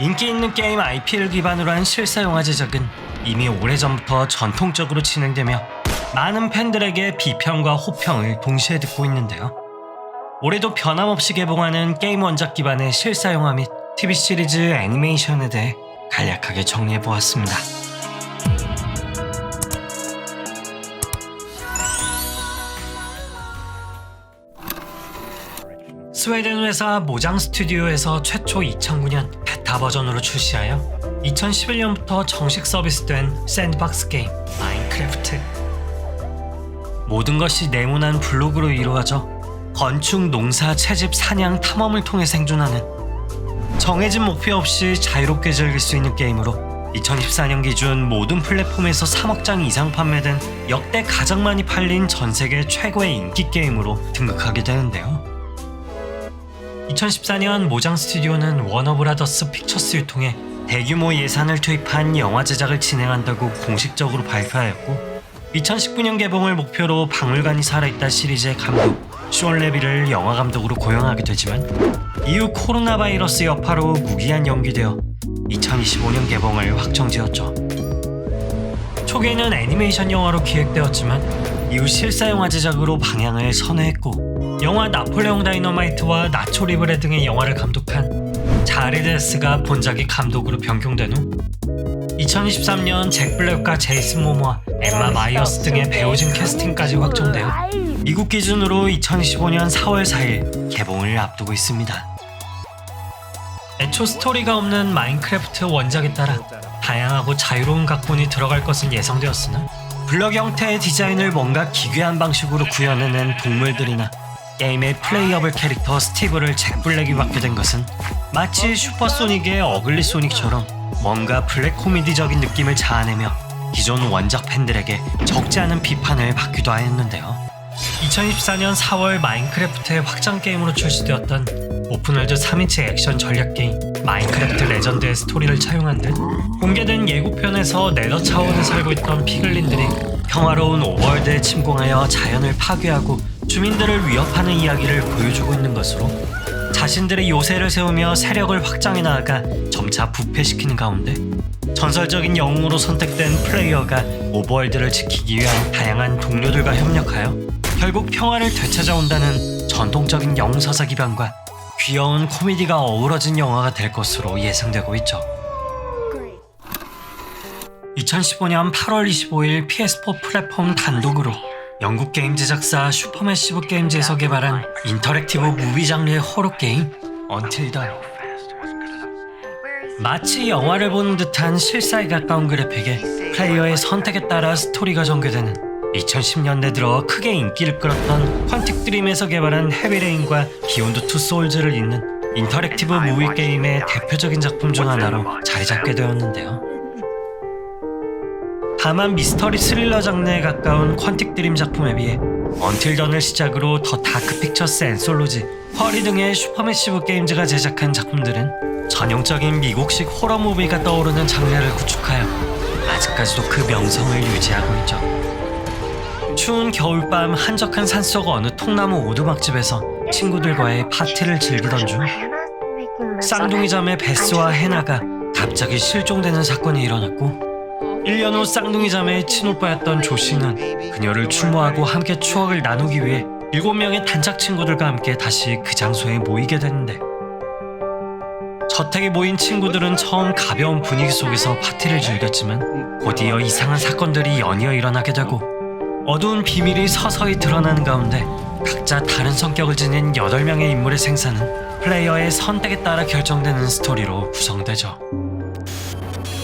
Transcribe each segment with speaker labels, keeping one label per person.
Speaker 1: 인기 있는 게임 IP를 기반으로 한 실사 영화 제작은 이미 오래전부터 전통적으로 진행되며 많은 팬들에게 비평과 호평을 동시에 듣고 있는데요. 올해도 변함없이 개봉하는 게임 원작 기반의 실사 영화 및 TV 시리즈 애니메이션에 대해 간략하게 정리해 보았습니다. 스웨덴 회사 모장 스튜디오에서 최초 2009년 베타 버전으로 출시하여 2011년부터 정식 서비스된 샌드박스 게임 마인크래프트. 모든 것이 네모난 블록으로 이루어져 건축, 농사, 채집, 사냥, 탐험을 통해 생존하는 정해진 목표 없이 자유롭게 즐길 수 있는 게임으로 2014년 기준 모든 플랫폼에서 3억 장 이상 판매된 역대 가장 많이 팔린 전 세계 최고의 인기 게임으로 등극하게 되는데요. 2014년 모장 스튜디오는 워너브라더스 픽처스를 통해 대규모 예산을 투입한 영화 제작을 진행한다고 공식적으로 발표하였고 2019년 개봉을 목표로 박물관이 살아있다 시리즈의 감독 쇼온 레비를 영화 감독으로 고용하게 되지만 이후 코로나 바이러스 여파로 무기한 연기되어 2025년 개봉을 확정지었죠. 초기에는 애니메이션 영화로 기획되었지만 이후 실사 영화 제작으로 방향을 선회했고 영화 나폴레옹 다이너마이트와 나초 리브레 등의 영화를 감독한 자레데스가 본작의 감독으로 변경된 후 2023년 잭 블랙과 제이슨 모모와 엠마 마이어스 등의 배우진 캐스팅까지 확정되어 미국 기준으로 2025년 4월 4일 개봉을 앞두고 있습니다. 애초 스토리가 없는 마인크래프트 원작에 따라 다양하고 자유로운 각본이 들어갈 것은 예상되었으나 블럭 형태의 디자인을 뭔가 기괴한 방식으로 구현해낸 동물들이나 게임의 플레이어블 캐릭터 스티브를 잭 블랙이 맡게 된 것은 마치 슈퍼소닉의 어글리 소닉처럼 뭔가 블랙 코미디적인 느낌을 자아내며 기존 원작 팬들에게 적지 않은 비판을 받기도 하였는데요. 2024년 4월 마인크래프트의 확장 게임으로 출시되었던 오픈월드 3인칭 액션 전략 게임 마인크래프트 레전드의 스토리를 차용한 듯 공개된 예고편에서 네더 차원에 살고 있던 피글린들이 평화로운 오버월드에 침공하여 자연을 파괴하고 주민들을 위협하는 이야기를 보여주고 있는 것으로 자신들의 요새를 세우며 세력을 확장해 나아가 점차 부패시키는 가운데 전설적인 영웅으로 선택된 플레이어가 오버월드를 지키기 위한 다양한 동료들과 협력하여 결국 평화를 되찾아온다는 전통적인 영서사 기반과 귀여운 코미디가 어우러진 영화가 될 것으로 예상되고 있죠. 2015년 8월 25일 PS4 플랫폼 단독으로 영국 게임 제작사 슈퍼매시브 게임즈에서 개발한 인터랙티브 무비 장르의 호러 게임 Until Dawn. 마치 영화를 보는 듯한 실사에 가까운 그래픽에 플레이어의 선택에 따라 스토리가 전개되는 2010년대 들어 크게 인기를 끌었던 퀀틱 드림에서 개발한 헤비레인과 비욘드 투 소울즈를 잇는 인터랙티브 무비 게임의 대표적인 작품 중 하나로 자리 잡게 되었는데요. 다만 미스터리 스릴러 장르에 가까운 퀀틱 드림 작품에 비해 언틸 던을 시작으로 더 다크 픽처스 앤솔로지, 펄이 등의 슈퍼매시브 게임즈가 제작한 작품들은 전형적인 미국식 호러 무비가 떠오르는 장르를 구축하여 아직까지도 그 명성을 유지하고 있죠. 추운 겨울밤 한적한 산속 어느 통나무 오두막집에서 친구들과의 파티를 즐기던 중 쌍둥이 자매 베스와 헤나가 갑자기 실종되는 사건이 일어났고 1년 후 쌍둥이 자매의 친오빠였던 조 씨는 그녀를 추모하고 함께 추억을 나누기 위해 7명의 단짝 친구들과 함께 다시 그 장소에 모이게 되는데 저택에 모인 친구들은 처음 가벼운 분위기 속에서 파티를 즐겼지만 곧이어 이상한 사건들이 연이어 일어나게 되고 어두운 비밀이 서서히 드러나는 가운데 각자 다른 성격을 지닌 8명의 인물의 생사는 플레이어의 선택에 따라 결정되는 스토리로 구성되죠.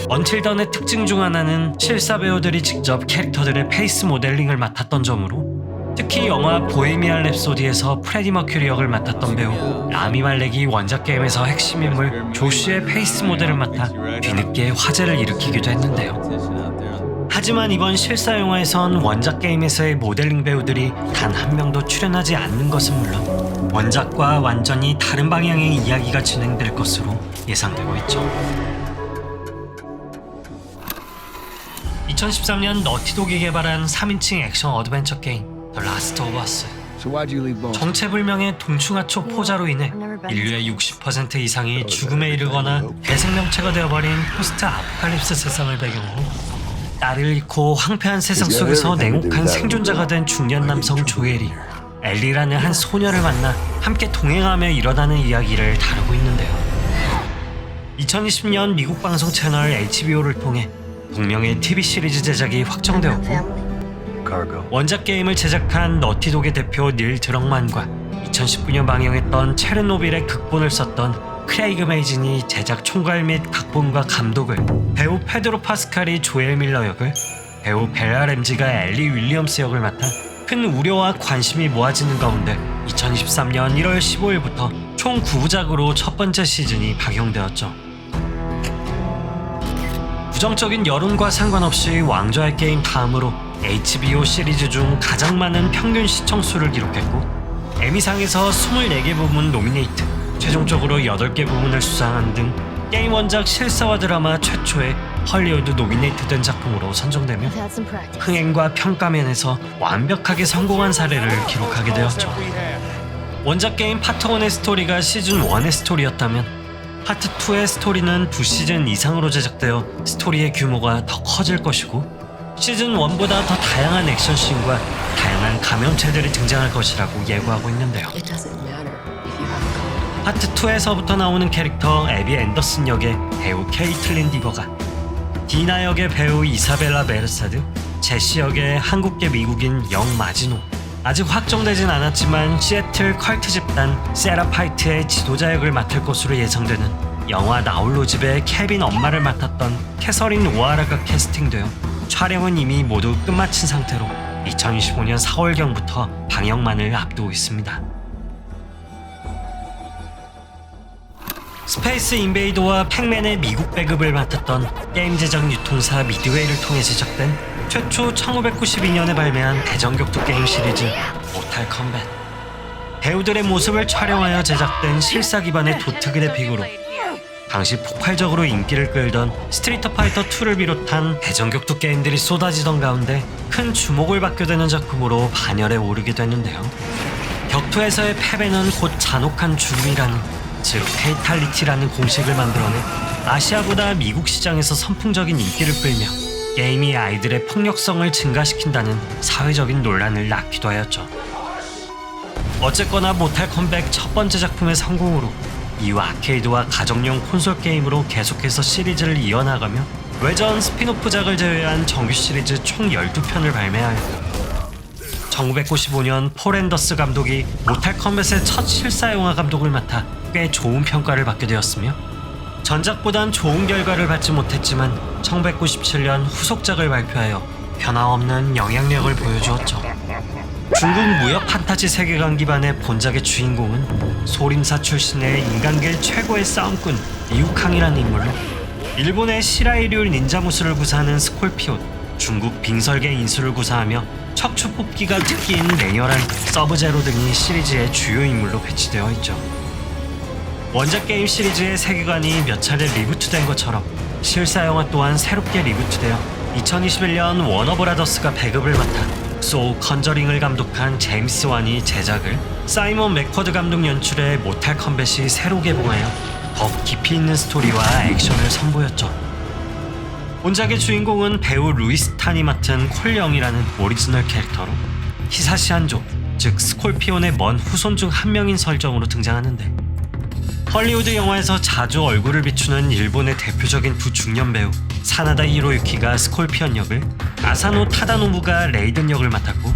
Speaker 1: 언틸던의 특징 중 하나는 실사 배우들이 직접 캐릭터들의 페이스 모델링을 맡았던 점으로 특히 영화 보헤미안 랩소디에서 프레디 머큐리 역을 맡았던 배우 라미 말렉이 원작 게임에서 핵심 인물 조슈의 페이스 모델을 맡아 뒤늦게 화제를 일으키기도 했는데요. 하지만 이번 실사 영화에선 원작 게임에서의 모델링 배우들이 단 한 명도 출연하지 않는 것은 물론 원작과 완전히 다른 방향의 이야기가 진행될 것으로 예상되고 있죠. 2013년 너티독이 개발한 3인칭 액션 어드벤처 게임 The Last of Us? 정체불명의 동충하초 포자로 인해 인류의 60% 이상이 죽음에 이르거나 대생명체가 되어버린 포스트 아포칼립스 세상을 배경으로 딸을 잃고 황폐한 세상 속에서 냉혹한 생존자가 된 중년 남성 조엘이 엘리라는 한 소녀를 만나 함께 동행하며 일어나는 이야기를 다루고 있는데요. 2020년 미국 방송 채널 HBO를 통해 동명의 TV 시리즈 제작이 확정되었고 원작 게임을 제작한 너티독의 대표 닐 드럭만과 2019년 방영했던 체르노빌의 극본을 썼던 크레이그 메이진이 제작 총괄 및 각본과 감독을 배우 페드로 파스칼이 조엘 밀러 역을 배우 벨라 램지가 엘리 윌리엄스 역을 맡아 큰 우려와 관심이 모아지는 가운데 2023년 1월 15일부터 총 9부작으로 첫 번째 시즌이 방영되었죠. 부정적인 여론과 상관없이 왕좌의 게임 다음으로 HBO 시리즈 중 가장 많은 평균 시청 수를 기록했고 에미상에서 24개 부문 노미네이트, 최종적으로 8개 부문을 수상한 등 게임 원작 실사화 드라마 최초의 헐리우드 노미네이트된 작품으로 선정되며. 흥행과 평가 면에서 완벽하게 성공한 사례를 기록하게 되었죠. 원작 게임 파트 1의 스토리가 시즌 1의 스토리였다면 파트 2의 스토리는 두 시즌 이상으로 제작되어 스토리의 규모가 더 커질 것이고 시즌 1보다 더 다양한 액션씬과 다양한 감염체들이 등장할 것이라고 예고하고 있는데요. 파트 2에서부터 나오는 캐릭터 에비 앤더슨 역의 배우 케이틀린 디버가 디나 역의 배우 이사벨라 베르사드, 제시 역의 한국계 미국인 영 마지노 아직 확정되진 않았지만 시애틀 컬트 집단 세라파이트의 지도자 역을 맡을 것으로 예상되는 영화 나홀로 집의 케빈 엄마를 맡았던 캐서린 오하라가 캐스팅되어 촬영은 이미 모두 끝마친 상태로 2025년 4월경부터 방영만을 앞두고 있습니다. 스페이스 인베이더와 팩맨의 미국 배급을 맡았던 게임 제작 유통사 미드웨이를 통해 제작된 최초 1992년에 발매한 대전격투 게임 시리즈 모탈 컴뱃 배우들의 모습을 촬영하여 제작된 실사 기반의 도트 그래픽으로 당시 폭발적으로 인기를 끌던 스트리터 파이터 2를 비롯한 대전격투 게임들이 쏟아지던 가운데 큰 주목을 받게 되는 작품으로 반열에 오르게 됐는데요. 격투에서의 패배는 곧 잔혹한 죽음이라는 즉 페이탈리티라는 공식을 만들어내 아시아보다 미국 시장에서 선풍적인 인기를 끌며 게임이 아이들의 폭력성을 증가시킨다는 사회적인 논란을 낳기도 하였죠. 어쨌거나 모탈 컴백 첫 번째 작품의 성공으로 이후 아케이드와 가정용 콘솔 게임으로 계속해서 시리즈를 이어나가며 외전 스피노프작을 제외한 정규 시리즈 총 12편을 발매하였고 1995년 폴 앤더스 감독이 모탈 컴뱃의 첫 실사 영화 감독을 맡아 꽤 좋은 평가를 받게 되었으며 전작보단 좋은 결과를 받지 못했지만 1997년 후속작을 발표하여 변함없는 영향력을 보여주었죠. 중국 무역 판타지 세계관 기반의 본작의 주인공은 소림사 출신의 인간계 최고의 싸움꾼 리우캉이라는 인물로 일본의 시라이류 닌자 무술을 구사하는 스콜피온, 중국 빙설계 인수를 구사하며 척추 뽑기가 특기인 랭열한 서브제로 등이 시리즈의 주요 인물로 배치되어 있죠. 원작 게임 시리즈의 세계관이 몇 차례 리부트된 것처럼 실사 영화 또한 새롭게 리부트되어 2021년 워너브라더스가 배급을 맡아 소우 컨저링을 감독한 제임스 완이 제작을 사이먼 맥쿼드 감독 연출의 모탈 컴뱃이 새로 개봉하여 더 깊이 있는 스토리와 액션을 선보였죠. 본작의 주인공은 배우 루이스 탄이 맡은 콜영이라는 오리지널 캐릭터로 히사시 한조, 즉 스콜피온의 먼 후손 중 한 명인 설정으로 등장하는데 헐리우드 영화에서 자주 얼굴을 비추는 일본의 대표적인 두 중년 배우 사나다 히로유키가 스콜피언 역을 아사노 타다노부가 레이든 역을 맡았고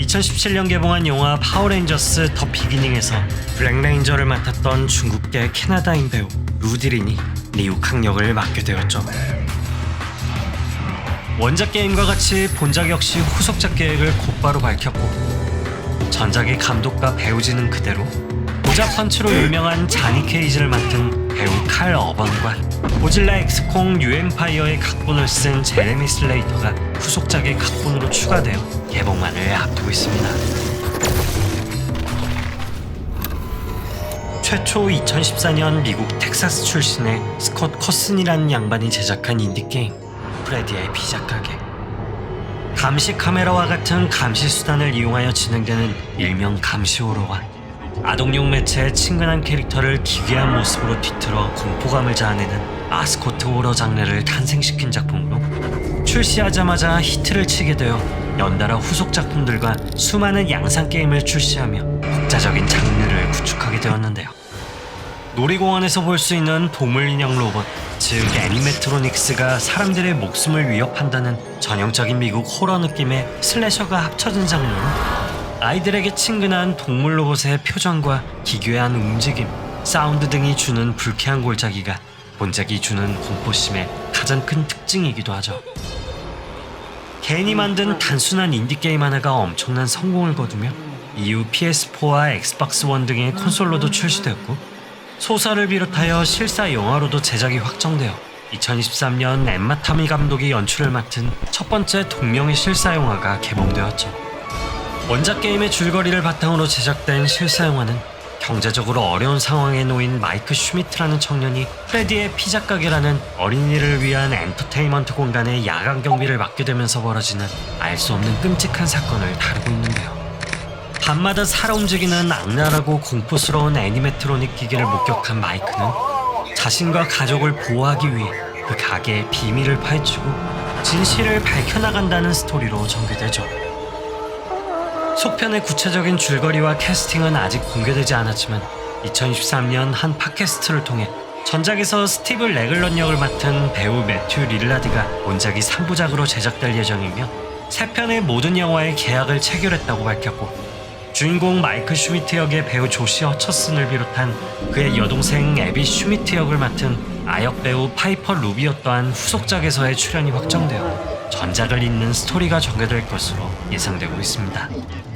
Speaker 1: 2017년 개봉한 영화 파워레인저스 더 비기닝에서 블랙레인저를 맡았던 중국계 캐나다인 배우 루디린이 리우캉 역을 맡게 되었죠. 원작 게임과 같이 본작 역시 후속작 계획을 곧바로 밝혔고 전작의 감독과 배우진은 그대로 고자 펀치로 유명한 자니 케이지를 맡은 배우 칼 어번과 고질라 엑스콩 유엠파이어의 각본을 쓴 제레미 슬레이터가 후속작의 각본으로 추가되어 개봉만을 앞두고 있습니다. 최초 2014년 미국 텍사스 출신의 스콧 커슨이라는 양반이 제작한 인디게임 프레디의 비작가게 감시 카메라와 같은 감시 수단을 이용하여 진행되는 일명 감시호로와 아동용 매체의 친근한 캐릭터를 기괴한 모습으로 뒤틀어 공포감을 자아내는 아스코트 호러 장르를 탄생시킨 작품으로 출시하자마자 히트를 치게 되어 연달아 후속 작품들과 수많은 양산 게임을 출시하며 독자적인 장르를 구축하게 되었는데요. 놀이공원에서 볼 수 있는 동물 인형 로봇, 즉 애니메트로닉스가 사람들의 목숨을 위협한다는 전형적인 미국 호러 느낌의 슬래셔가 합쳐진 장르로 아이들에게 친근한 동물 로봇의 표정과 기괴한 움직임, 사운드 등이 주는 불쾌한 골짜기가 본작이 주는 공포심의 가장 큰 특징이기도 하죠. 괜히 만든 단순한 인디게임 하나가 엄청난 성공을 거두며 이후 PS4와 엑스박스 원 등의 콘솔로도 출시되었고 소설을 비롯하여 실사 영화로도 제작이 확정되어 2023년 엠마 타미 감독이 연출을 맡은 첫 번째 동명의 실사 영화가 개봉되었죠. 원작 게임의 줄거리를 바탕으로 제작된 실사 영화는 경제적으로 어려운 상황에 놓인 마이크 슈미트라는 청년이 프레디의 피자 가게라는 어린이를 위한 엔터테인먼트 공간의 야간 경비를 맡게 되면서 벌어지는 알 수 없는 끔찍한 사건을 다루고 있는데요. 밤마다 살아 움직이는 악랄하고 공포스러운 애니메트로닉 기계를 목격한 마이크는 자신과 가족을 보호하기 위해 그 가게의 비밀을 파헤치고 진실을 밝혀나간다는 스토리로 전개되죠. 속편의 구체적인 줄거리와 캐스팅은 아직 공개되지 않았지만 2023년 한 팟캐스트를 통해 전작에서 스티브 레글런 역을 맡은 배우 매튜 릴라드가 원작이 3부작으로 제작될 예정이며 세 편의 모든 영화의 계약을 체결했다고 밝혔고 주인공 마이크 슈미트 역의 배우 조시 허처슨을 비롯한 그의 여동생 에비 슈미트 역을 맡은 아역 배우 파이퍼 루비어 또한 후속작에서의 출연이 확정되어 전작을 잇는 스토리가 전개될 것으로 예상되고 있습니다.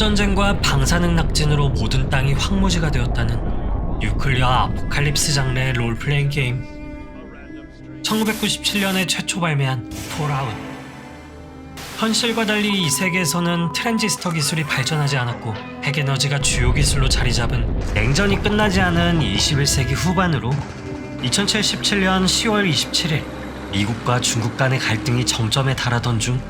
Speaker 1: 핵전쟁과 방사능 낙진으로 모든 땅이 황무지가 되었다는 뉴클리어 아포칼립스 장르의 롤플레잉 게임. 1997년에 최초 발매한 폴아웃. 현실과 달리 이 세계에서는 트랜지스터 기술이 발전하지 않았고 핵에너지가 주요 기술로 자리 잡은 냉전이 끝나지 않은 21세기 후반으로 2077년 10월 27일 미국과 중국 간의 갈등이 정점에 달하던 중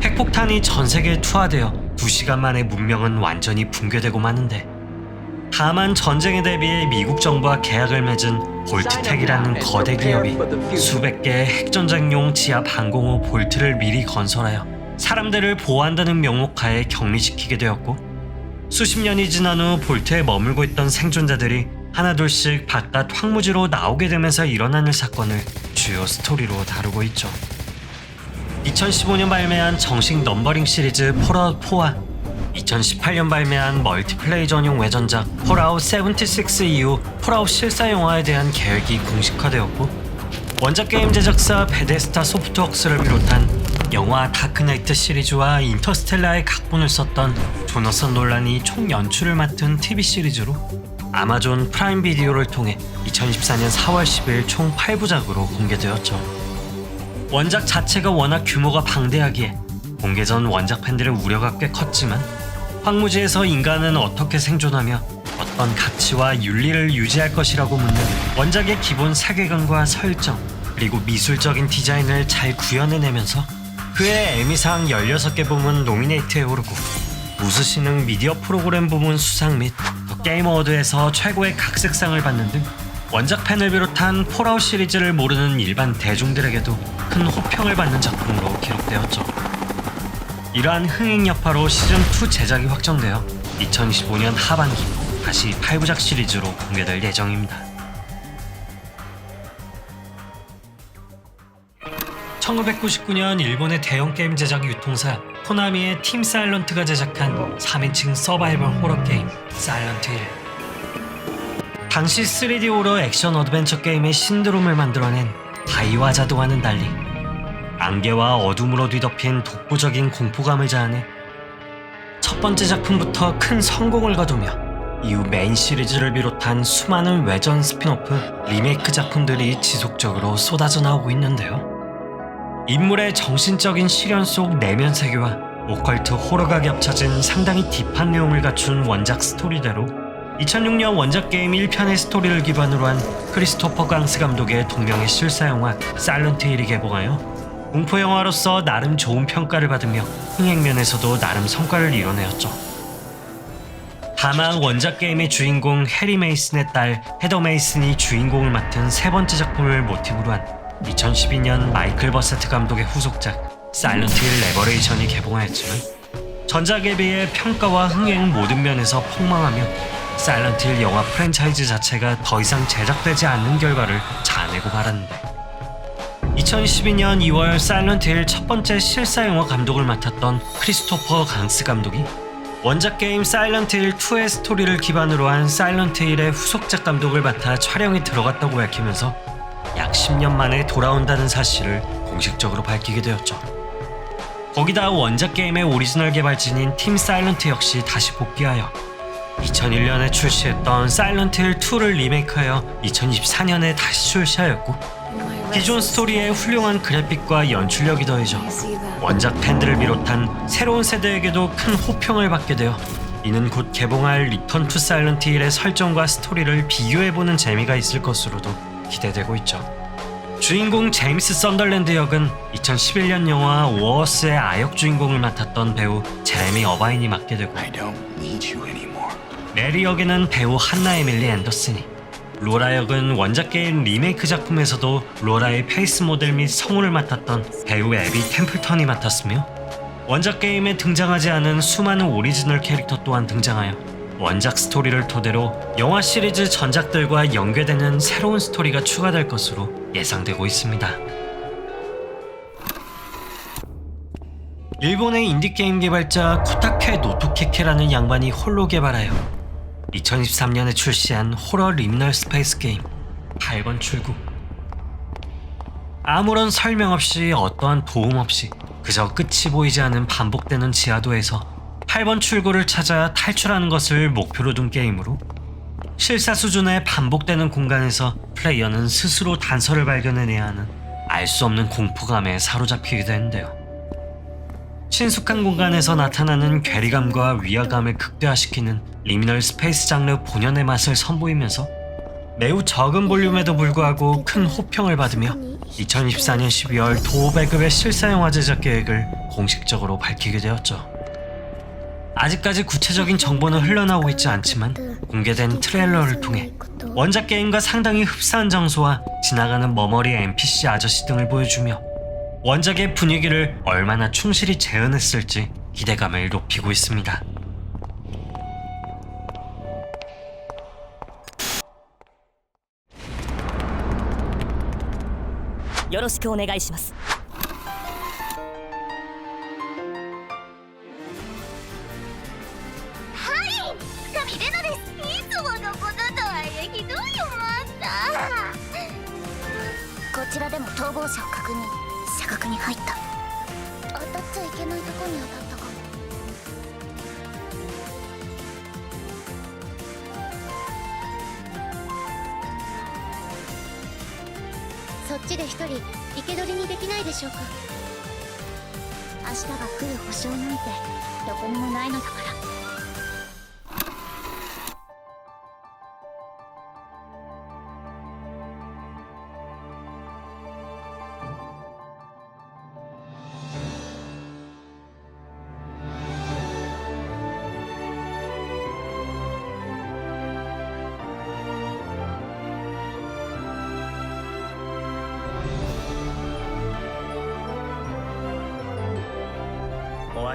Speaker 1: 핵폭탄이 전 세계에 투하되어 2시간 만에 문명은 완전히 붕괴되고 마는데 다만 전쟁에 대비해 미국 정부와 계약을 맺은 볼트텍이라는 거대 기업이 수백 개의 핵전쟁용 지하 방공호 볼트를 미리 건설하여 사람들을 보호한다는 명목하에 격리시키게 되었고 수십 년이 지난 후 볼트에 머물고 있던 생존자들이 하나둘씩 바깥 황무지로 나오게 되면서 일어나는 사건을 주요 스토리로 다루고 있죠. 2015년 발매한 정식 넘버링 시리즈 폴아웃 4와 2018년 발매한 멀티플레이 전용 외전작 폴아웃 76 이후 폴아웃 실사 영화에 대한 계획이 공식화되었고 원작 게임 제작사 베데스타 소프트웍스를 비롯한 영화 다크나이트 시리즈와 인터스텔라의 각본을 썼던 조너선 논란이 총 연출을 맡은 TV 시리즈로 아마존 프라임 비디오를 통해 2024년 4월 10일 총 8부작으로 공개되었죠. 원작 자체가 워낙 규모가 방대하기에 공개 전 원작 팬들의 우려가 꽤 컸지만 황무지에서 인간은 어떻게 생존하며 어떤 가치와 윤리를 유지할 것이라고 묻는 원작의 기본 세계관과 설정 그리고 미술적인 디자인을 잘 구현해내면서 그의 에미상 16개 부문 노미네이트에 오르고 우수신흥 미디어 프로그램 부문 수상 및더 게임 어워드에서 최고의 각색상을 받는 등 원작 팬을 비롯한 폴아웃 시리즈를 모르는 일반 대중들에게도 큰 호평을 받는 작품으로 기록되었죠. 이러한 흥행 여파로 시즌2 제작이 확정되어 2025년 하반기 다시 8부작 시리즈로 공개될 예정입니다. 1999년 일본의 대형 게임 제작 유통사 코나미의 팀 사일런트가 제작한 3인칭 서바이벌 호러 게임 사일런트 1 당시 3D 호러 액션 어드벤처 게임의 신드롬을 만들어낸 바이와자드와는 달리 안개와 어둠으로 뒤덮인 독보적인 공포감을 자아내 첫 번째 작품부터 큰 성공을 거두며 이후 메인 시리즈를 비롯한 수많은 외전 스피노프, 리메이크 작품들이 지속적으로 쏟아져 나오고 있는데요. 인물의 정신적인 시련 속 내면 세계와 오컬트 호러가 겹쳐진 상당히 딥한 내용을 갖춘 원작 스토리대로 2006년 원작 게임 1편의 스토리를 기반으로 한 크리스토퍼 강스 감독의 동명의 실사 영화 사일런트 1이 개봉하여 공포 영화로서 나름 좋은 평가를 받으며 흥행면에서도 나름 성과를 이뤄내었죠. 다만 원작 게임의 주인공 해리 메이슨의 딸 헤더 메이슨이 주인공을 맡은 세 번째 작품을 모티브로 한 2012년 마이클 버세트 감독의 후속작 사일런트 힐 레버레이션이 개봉하였지만 전작에 비해 평가와 흥행 모든 면에서 폭망하며 사일런트 힐 영화 프랜차이즈 자체가 더 이상 제작되지 않는 결과를 자아내고 말았는데 2012년 2월 사일런트 힐 첫 번째 실사 영화 감독을 맡았던 크리스토퍼 강스 감독이 원작 게임 사일런트 힐 2의 스토리를 기반으로 한 사일런트 힐의 후속작 감독을 맡아 촬영에 들어갔다고 밝히면서 약 10년 만에 돌아온다는 사실을 공식적으로 밝히게 되었죠. 거기다 원작 게임의 오리지널 개발진인 팀 사일런트 역시 다시 복귀하여 2001년에 출시했던 사일런트 힐 2를 리메이크하여 2024년에 다시 출시하였고 기존 스토리에 훌륭한 그래픽과 연출력이 더해져? 원작 팬들을 비롯한 새로운 세대에게도 큰 호평을 받게 되어 이는 곧 개봉할 리턴 투 사일런트 힐의 설정과 스토리를 비교해보는 재미가 있을 것으로도 기대되고 있죠. 주인공 제임스 썬덜랜드 역은 2011년 영화 워어스의 아역 주인공을 맡았던 배우 제레미 어바인이 맡게 되고 메리 역에는 배우 한나 에밀리 앤더슨이 로라 역은 원작 게임 리메이크 작품에서도 로라의 페이스 모델 및 성우를 맡았던 배우 에비 템플턴이 맡았으며 원작 게임에 등장하지 않은 수많은 오리지널 캐릭터 또한 등장하여 원작 스토리를 토대로 영화 시리즈 전작들과 연계되는 새로운 스토리가 추가될 것으로 예상되고 있습니다. 일본의 인디게임 개발자 코타케 노토케케라는 양반이 홀로 개발하여 2023년에 출시한 호러 리미널 스페이스 게임 8번 출구 아무런 설명 없이 어떠한 도움 없이 그저 끝이 보이지 않는 반복되는 지하도에서 8번 출구를 찾아 탈출하는 것을 목표로 둔 게임으로 실사 수준의 반복되는 공간에서 플레이어는 스스로 단서를 발견해내야 하는 알 수 없는 공포감에 사로잡히게 되는데요. 친숙한 공간에서 나타나는 괴리감과 위화감을 극대화시키는 리미널 스페이스 장르 본연의 맛을 선보이면서 매우 적은 볼륨에도 불구하고 큰 호평을 받으며 2024년 12월 도배급의 실사 영화 제작 계획을 공식적으로 밝히게 되었죠. 아직까지 구체적인 정보는 흘러나오고 있지 않지만 공개된 트레일러를 통해 원작 게임과 상당히 흡사한 장소와 지나가는 머머리 NPC 아저씨 등을 보여주며 원작의 분위기를 얼마나 충실히 재현했을지 기대감을 높이고 있습니다.
Speaker 2: よろしくお願いします
Speaker 3: 角に入った。当たっちゃいけないとこに当たったかも。そっちで一人生け捕りにできないでしょうか。明日が来る保証なんてどこにもないのだから。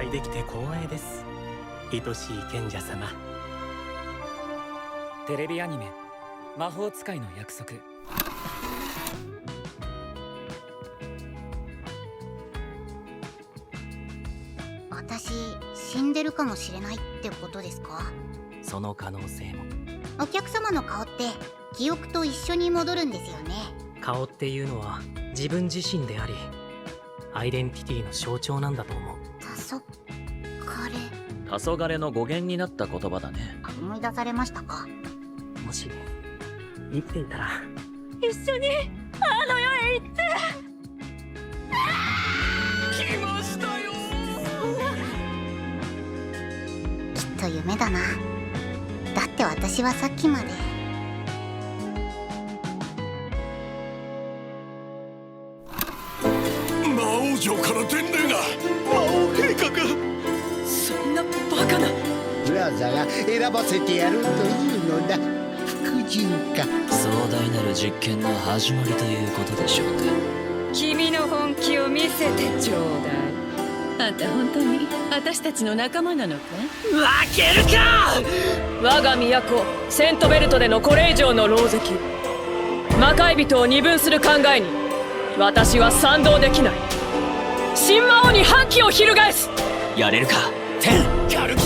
Speaker 4: 会いできて光栄です。愛しい賢者様。
Speaker 5: テレビアニメ「魔法使いの約束」
Speaker 3: 私死んでるかもしれないってことですか？
Speaker 4: その可能性も。
Speaker 3: お客様の顔って記憶と一緒に戻るんですよね。
Speaker 4: 顔っていうのは自分自身でありアイデンティティの象徴なんだと思う
Speaker 3: 黄昏
Speaker 6: の語源になった言葉だね。
Speaker 3: 思い出されましたか？
Speaker 4: もし生きていたら。
Speaker 2: 一緒にあの世へ行って。
Speaker 3: きっと夢だな。だって私はさっきまで。
Speaker 7: 魔王王城から伝令がが
Speaker 8: 選ばせてやるというのだ。服従か。
Speaker 6: 壮大なる実験の始まりということでしょうか。
Speaker 2: 君の本気を見せてちょうだい。あんた本当に？私たちの仲間なのか？
Speaker 3: 負けるか！
Speaker 2: 我が都セントベルトでのこれ以上の狼藉。魔界人を二分する考えに私は賛同できない。新魔王に反旗を翻す。
Speaker 6: やれるか？テン
Speaker 3: やる気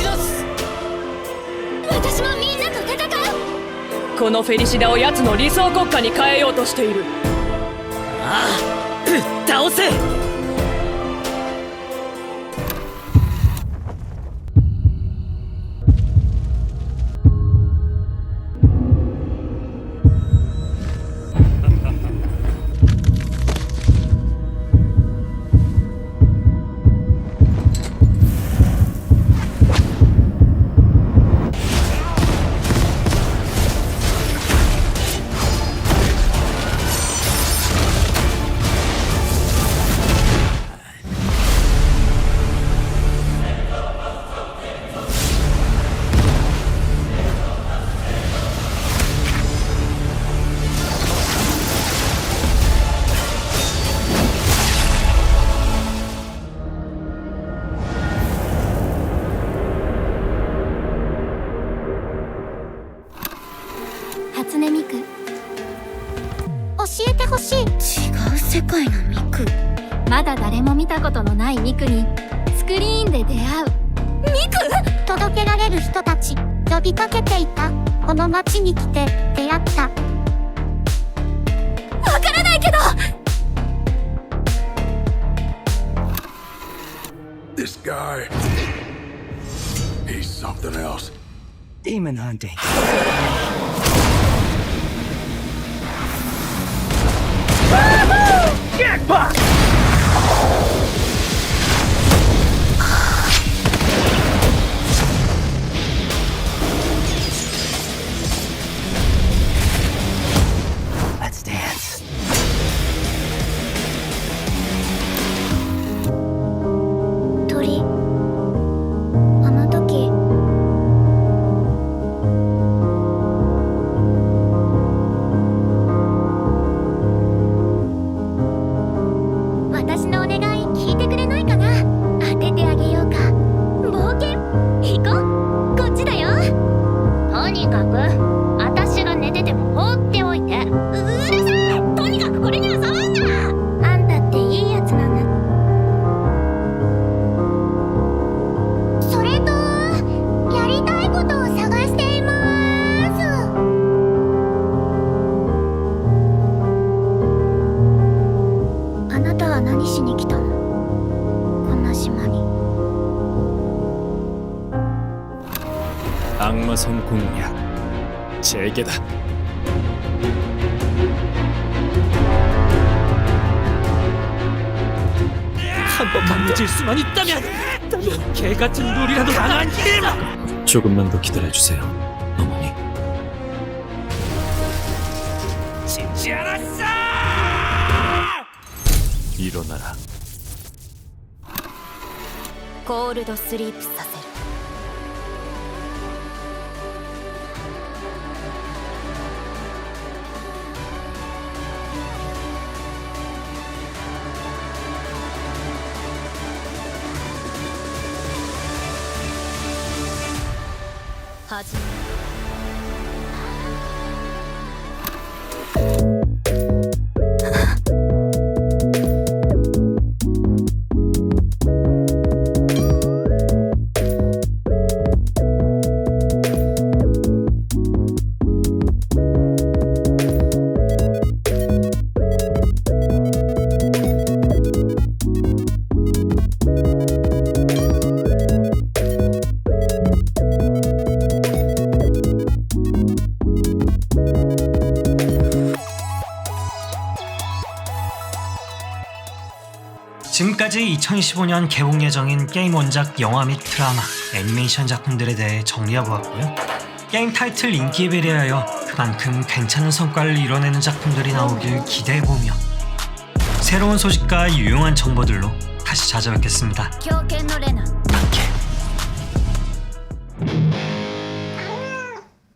Speaker 2: このフェリシダを奴の理想国家に変えようとしている。
Speaker 3: ああぶっ倒せ。
Speaker 9: たことのないミクにスクリーンで出会う。ミク？届けられる人たち呼びかけていた。この街に来て出会った。わからないけど
Speaker 7: ！This guy He's something else.
Speaker 3: Demon hunting. Let's
Speaker 5: 조금만 더 기다려주세요 어머니
Speaker 3: 진지 않았어
Speaker 5: 일어나라
Speaker 9: コールドスリープさせ
Speaker 1: Martin. 2025년 개봉 예정인 게임 원작 영화 및 드라마, 애니메이션 작품들에 대해 정리해보았고요. 게임 타이틀 인기에 비례하여 그만큼 괜찮은 성과를 이뤄내는 작품들이 나오길 기대해보며 새로운 소식과 유용한 정보들로 다시 찾아뵙겠습니다.